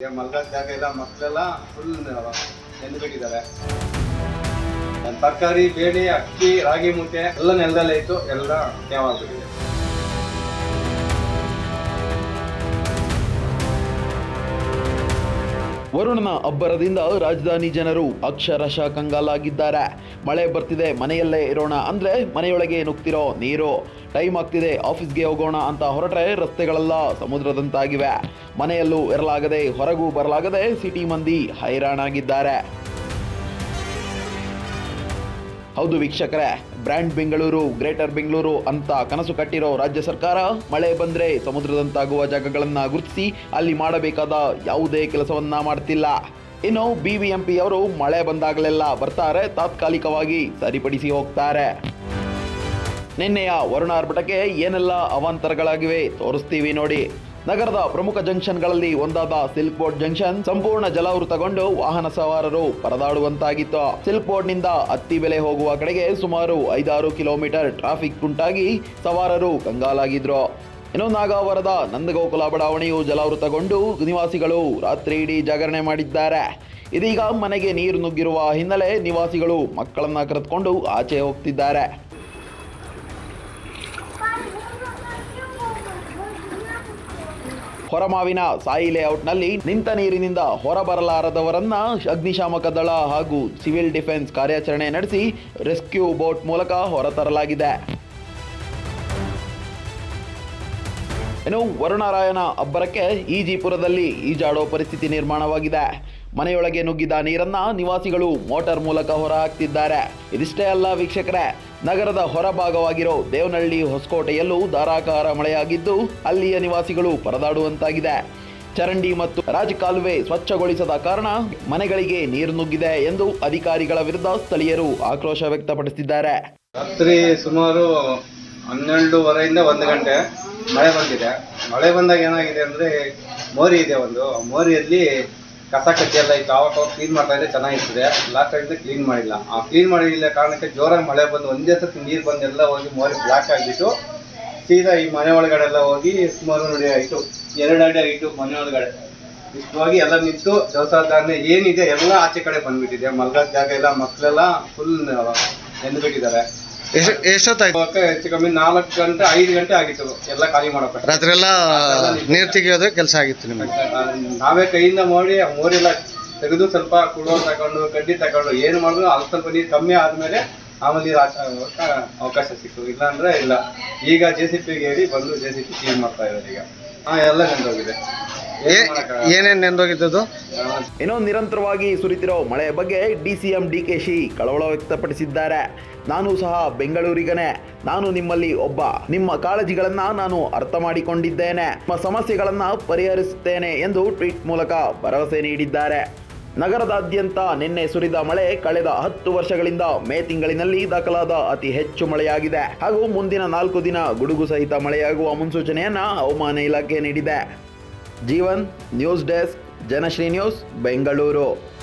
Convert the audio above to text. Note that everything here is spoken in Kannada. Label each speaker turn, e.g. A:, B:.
A: ಈಗ ಮಲ್ಗಾದ ಜಾಗ ಎಲ್ಲ ಮಕ್ಕಳೆಲ್ಲ ಫುಲ್ ನೆಂದು ಬಿಟ್ಟಿದ್ದಾರೆ ತರಕಾರಿ, ಬೇಳೆ, ಅಕ್ಕಿ, ರಾಗಿ ಮುದ್ದೆ ಎಲ್ಲ ನೆಲದಲ್ಲೇ ಇತ್ತು, ಎಲ್ಲ ತೇವಾಗ್ಬಿಟ್ಟಿದೆ
B: ವರುಣನ ಅಬ್ಬರದಿಂದ ರಾಜಧಾನಿ ಜನರು ಅಕ್ಷರಶಃ ಕಂಗಾಲಾಗಿದ್ದಾರೆ. ಮಳೆ ಬರ್ತಿದೆ, ಮನೆಯಲ್ಲೇ ಇರೋಣ ಅಂದ್ರೆ ಮನೆಯೊಳಗೆ ನುಗ್ತಿರೋ ನೀರು. ಟೈಮ್ ಆಗ್ತಿದೆ, ಆಫೀಸ್ಗೆ ಹೋಗೋಣ ಅಂತ ಹೊರಟ್ರೆ ರಸ್ತೆಗಳೆಲ್ಲ ಸಮುದ್ರದಂತಾಗಿವೆ. ಮನೆಯಲ್ಲೂ ಇರಲಾಗದೆ, ಹೊರಗೂ ಬರಲಾಗದೆ ಸಿಟಿ ಮಂದಿ ಹೈರಾಣಾಗಿದ್ದಾರೆ. ಹೌದು ವೀಕ್ಷಕರೇ, ಬ್ರ್ಯಾಂಡ್ ಬೆಂಗಳೂರು, ಗ್ರೇಟರ್ ಬೆಂಗಳೂರು ಅಂತ ಕನಸು ಕಟ್ಟಿರೋ ರಾಜ್ಯ ಸರ್ಕಾರ, ಮಳೆ ಬಂದ್ರೆ ಸಮುದ್ರದಂತಾಗುವ ಜಾಗಗಳನ್ನ ಗುರುತಿಸಿ ಅಲ್ಲಿ ಮಾಡಬೇಕಾದ ಯಾವುದೇ ಕೆಲಸವನ್ನ ಮಾಡ್ತಿಲ್ಲ. ಇನ್ನು ಬಿಬಿಎಂಪಿ ಅವರು ಮಳೆ ಬಂದಾಗಲೆಲ್ಲ ಬರ್ತಾರೆ, ತಾತ್ಕಾಲಿಕವಾಗಿ ಸರಿಪಡಿಸಿ ಹೋಗ್ತಾರೆ. ನಿನ್ನೆಯ ವರುಣ ಆರ್ಭಟಕ್ಕೆ ಏನೆಲ್ಲ ಅವಾಂತರಗಳಾಗಿವೆ ತೋರಿಸ್ತೀವಿ ನೋಡಿ. ನಗರದ ಪ್ರಮುಖ ಜಂಕ್ಷನ್ಗಳಲ್ಲಿ ಒಂದಾದ ಸಿಲ್ಕ್ ಬೋರ್ಡ್ ಜಂಕ್ಷನ್ ಸಂಪೂರ್ಣ ಜಲಾವೃತಗೊಂಡು ವಾಹನ ಸವಾರರು ಪರದಾಡುವಂತಾಗಿತ್ತು. ಸಿಲ್ಕ್ ಬೋರ್ಡ್ನಿಂದ ಹತ್ತಿಬೆಲೆ ಹೋಗುವ ಕಡೆಗೆ ಸುಮಾರು ಐದಾರು ಕಿಲೋಮೀಟರ್ ಟ್ರಾಫಿಕ್ ಉಂಟಾಗಿ ಸವಾರರು ಕಂಗಾಲಾಗಿದ್ರು. ಇನ್ನು ನಾಗಾವರದ ನಂದಗೋಕುಲ ಬಡಾವಣೆಯು ಜಲಾವೃತಗೊಂಡು ನಿವಾಸಿಗಳು ರಾತ್ರಿ ಇಡೀ ಜಾಗರಣೆ ಮಾಡಿದ್ದಾರೆ. ಇದೀಗ ಮನೆಗೆ ನೀರು ನುಗ್ಗಿರುವ ಹಿನ್ನೆಲೆ ನಿವಾಸಿಗಳು ಮಕ್ಕಳನ್ನ ಕರೆದುಕೊಂಡು ಆಚೆ ಹೋಗ್ತಿದ್ದಾರೆ. ಹೊರಮಾವಿನ ಸಾಯಿ ಲೇಔಟ್ನಲ್ಲಿ ನಿಂತ ನೀರಿನಿಂದ ಹೊರಬರಲಾರದವರನ್ನ ಅಗ್ನಿಶಾಮಕ ದಳ ಹಾಗೂ ಸಿವಿಲ್ ಡಿಫೆನ್ಸ್ ಕಾರ್ಯಾಚರಣೆ ನಡೆಸಿ ರೆಸ್ಕ್ಯೂ ಬೋಟ್ ಮೂಲಕ ಹೊರತರಲಾಗಿದೆ. ಇನ್ನು ವರುಣರಾಯನ ಅಬ್ಬರಕ್ಕೆ ಈಜಿಪುರದಲ್ಲಿ ಈಜಾಡೋ ಪರಿಸ್ಥಿತಿ ನಿರ್ಮಾಣವಾಗಿದೆ. ಮನೆಯೊಳಗೆ ನುಗ್ಗಿದ ನೀರನ್ನ ನಿವಾಸಿಗಳು ಮೋಟಾರ್ ಮೂಲಕ ಹೊರ ಹಾಕ್ತಿದ್ದಾರೆ ಇದಿಷ್ಟೇ ಅಲ್ಲ ವೀಕ್ಷಕರೇ, ನಗರದ ಹೊರಭಾಗವಾಗಿರೋ ದೇವನಹಳ್ಳಿ ಹೊಸಕೋಟೆಯಲ್ಲೂ ಧಾರಾಕಾರ ಮಳೆಯಾಗಿದ್ದು, ಅಲ್ಲಿಯ ನಿವಾಸಿಗಳು ಪರದಾಡುವಂತಾಗಿದೆ. ಚರಂಡಿ ಮತ್ತು ರಾಜಕಾಲುವೆ ಸ್ವಚ್ಛಗೊಳಿಸದ ಕಾರಣ ಮನೆಗಳಿಗೆ ನೀರು ನುಗ್ಗಿದೆ ಎಂದು ಅಧಿಕಾರಿಗಳ ವಿರುದ್ಧ ಸ್ಥಳೀಯರು ಆಕ್ರೋಶ ವ್ಯಕ್ತಪಡಿಸಿದ್ದಾರೆ.
A: ರಾತ್ರಿ ಸುಮಾರು ಹನ್ನೆರಡೂವರೆಯಿಂದ ಒಂದು ಗಂಟೆ ಮಳೆ ಬಂದಿದೆ. ಮಳೆ ಬಂದಾಗ ಏನಾಗಿದೆ ಅಂದ್ರೆ ಮೋರಿ ಇದೆ ಒಂದು. ಮೋರಿಯಲ್ಲಿ ಕಸ ಕಟ್ಟಿ ಎಲ್ಲ ಇತ್ತು. ಆವಾಗ ಕ್ಲೀನ್ ಮಾಡ್ತಾ ಇದ್ರೆ ಚೆನ್ನಾಗಿರ್ತದೆ. ಲಾಸ್ಟ್ ಟೈಮ್ ಕ್ಲೀನ್ ಮಾಡಿಲ್ಲ. ಆ ಕ್ಲೀನ್ ಮಾಡಿಲ್ಲ ಕಾರಣಕ್ಕೆ ಜೋರಾಗಿ ಮಳೆ ಬಂದು ಒಂದೇ ಸತಿ ನೀರು ಬಂದೆಲ್ಲ ಹೋಗಿ ಮೋರಿ ಬ್ಲಾಕ್ ಆಗಿಬಿಟ್ಟು ಸೀದಾ ಈ ಮನೆ ಒಳಗಡೆ ಎಲ್ಲ ಹೋಗಿ ಸುಮಾರು ನೋಡಿ ಆಯಿತು ಎರಡು ಅಡಿ ಆಯಿತು ಮನೆ ಒಳಗಡೆ. ಇಷ್ಟು ಹೋಗಿ ಎಲ್ಲ ನಿಂತು ದವಸ ಧಾನ್ಯ ಏನಿದೆ ಎಲ್ಲ ಆಚೆ ಕಡೆ ಬಂದ್ಬಿಟ್ಟಿದೆ. ಮಲ್ಗಾದ ಜಾಗ ಎಲ್ಲ ಮಕ್ಕಳೆಲ್ಲ ಫುಲ್ ನೆಂದು ಬಿಟ್ಟಿದ್ದಾರೆ
C: ಎಷ್ಟೊತ್ತಾಯ್ತು?
A: ಹೆಚ್ಚು ಕಮ್ಮಿ ನಾಲ್ಕು ಗಂಟೆ ಐದು ಗಂಟೆ ಆಗಿತ್ತು. ಎಲ್ಲ ಖಾಲಿ ಮಾಡೋಕೆ
C: ರಾತ್ರಿ ಎಲ್ಲ ನೀರು ತೆಗಿಯೋದು ಕೆಲಸ ಆಗಿತ್ತು ನಿಮಗೆ?
A: ನಾವೇ ಕೈಯಿಂದ ಮಾಡಿ ಮೋರೆಲ್ಲ ತೆಗೆದು ಸ್ವಲ್ಪ ಕುಡೋ ತಗೊಂಡು ಕಡ್ಡಿ ತಗೊಂಡು ಏನು ಮಾಡಿದ್ರು ಅಲ್ಲಿ ಸ್ವಲ್ಪ ನೀರು ಕಮ್ಮಿ ಆದ್ಮೇಲೆ ಆಮೇಲೆ ನೀರು ಅವಕಾಶ ಸಿಕ್ತು. ಇಲ್ಲಾಂದ್ರೆ ಇಲ್ಲ. ಈಗ ಜೆ ಸಿ ಪಿಗೆ ಹೇಳಿ ಬಂದು ಜೆ ಸಿ ಪಿ ಕ್ಲೀನ್ ಮಾಡ್ತಾ ಇದ್ದಾರೆ ಈಗ? ಎಲ್ಲ ನೆಂದೋಗಿದ್ದು ಏನೋ.
C: ಏನೇನು ನೆಂದೋಗಿದ್ದದು
B: ಇನ್ನು ನಿರಂತರವಾಗಿ ಸುರಿತಿರೋ ಮಳೆ ಬಗ್ಗೆ ಡಿಸಿಎಂ ಶಿ ಕಳವಳ ವ್ಯಕ್ತಪಡಿಸಿದ್ದಾರೆ. ನಾನು ಸಹ ಬೆಂಗಳೂರಿಗನೇ. ನಾನು ನಿಮ್ಮಲ್ಲಿ ಒಬ್ಬ. ನಿಮ್ಮ ಕಾಳಜಿಗಳನ್ನ ನಾನು ಅರ್ಥ ಮಾಡಿಕೊಂಡಿದ್ದೇನೆ. ನಿಮ್ಮ ಸಮಸ್ಯೆಗಳನ್ನ ಪರಿಹರಿಸುತ್ತೇನೆ ಎಂದು ಟ್ವೀಟ್ ಮೂಲಕ ಭರವಸೆ ನೀಡಿದ್ದಾರೆ. ನಗರದಾದ್ಯಂತ ನಿನ್ನೆ ಸುರಿದ ಮಳೆ ಕಳೆದ ಹತ್ತು ವರ್ಷಗಳಿಂದ ಮೇ ತಿಂಗಳಿನಲ್ಲಿ ದಾಖಲಾದ ಅತಿ ಹೆಚ್ಚು ಮಳೆಯಾಗಿದೆ. ಹಾಗೂ ಮುಂದಿನ ನಾಲ್ಕು ದಿನ ಗುಡುಗು ಸಹಿತ ಮಳೆಯಾಗುವ ಮುನ್ಸೂಚನೆಯನ್ನ ಹವಾಮಾನ ಇಲಾಖೆ ನೀಡಿದೆ. Jeevan, news desk, Janashree news, Bengaluru.